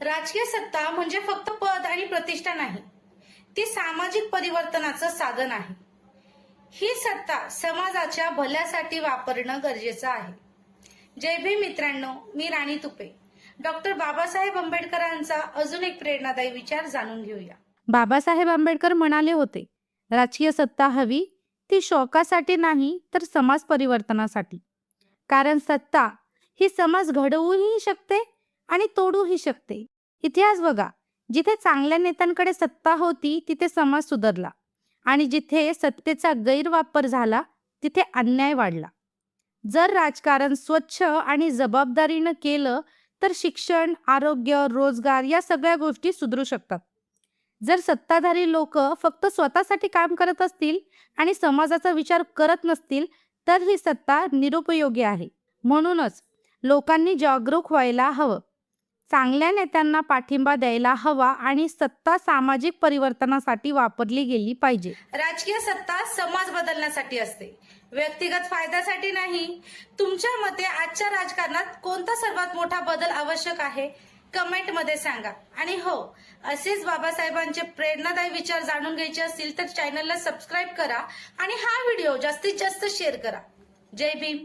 राजकीय सत्ता म्हणजे फक्त पद आणि प्रतिष्ठा नाही ती सामाजिक परिवर्तनाचं साधन आहे. ही सत्ता समाजाच्या भल्यासाठी वापरणं गरजेचं आहे. जय भीम मित्रांनो मी राणी तुपे. डॉक्टर बाबासाहेब आंबेडकरांचा अजून एक प्रेरणादायी विचार जाणून घेऊया. बाबासाहेब आंबेडकर म्हणाले होते राजकीय सत्ता हवी ती शोकासाठी नाही तर समाज परिवर्तनासाठी. कारण सत्ता ही समाज घडवूही शकते आणि तोडूही शकते. इतिहास बघा जिथे चांगल्या नेत्यांकडे सत्ता होती तिथे समाज सुधारला. आणि जिथे सत्तेचा गैरवापर झाला तिथे अन्याय वाढला. जर राजकारण स्वच्छ आणि जबाबदारीनं केलं तर शिक्षण आरोग्य रोजगार या सगळ्या गोष्टी सुधरू शकतात. जर सत्ताधारी लोक फक्त स्वतःसाठी काम करत असतील आणि समाजाचा विचार करत नसतील तर ही सत्ता निरुपयोगी आहे. म्हणूनच लोकांनी जागरूक व्हायला हवं. चांगल्या नेत्यांना पाठिंबा द्यायला हवा आणि सत्ता सामाजिक परिवर्तनासाठी वापरली गेली पाहिजे. राजकीय सत्ता समाज बदलण्यासाठी असते. व्यक्तिगत फायद्यासाठी नाही. तुमच्या मते आजच्या राजकारणात कोणता सर्वात मोठा बदल आवश्यक आहे? कमेंटमध्ये सांगा. आणि हो असेच बाबासाहेबांचे प्रेरणादायी विचार जाणून घ्यायचे असतील तर चॅनलला सबस्क्राईब करा आणि हा व्हिडिओ जास्तीत जास्त शेअर करा. जय भीम.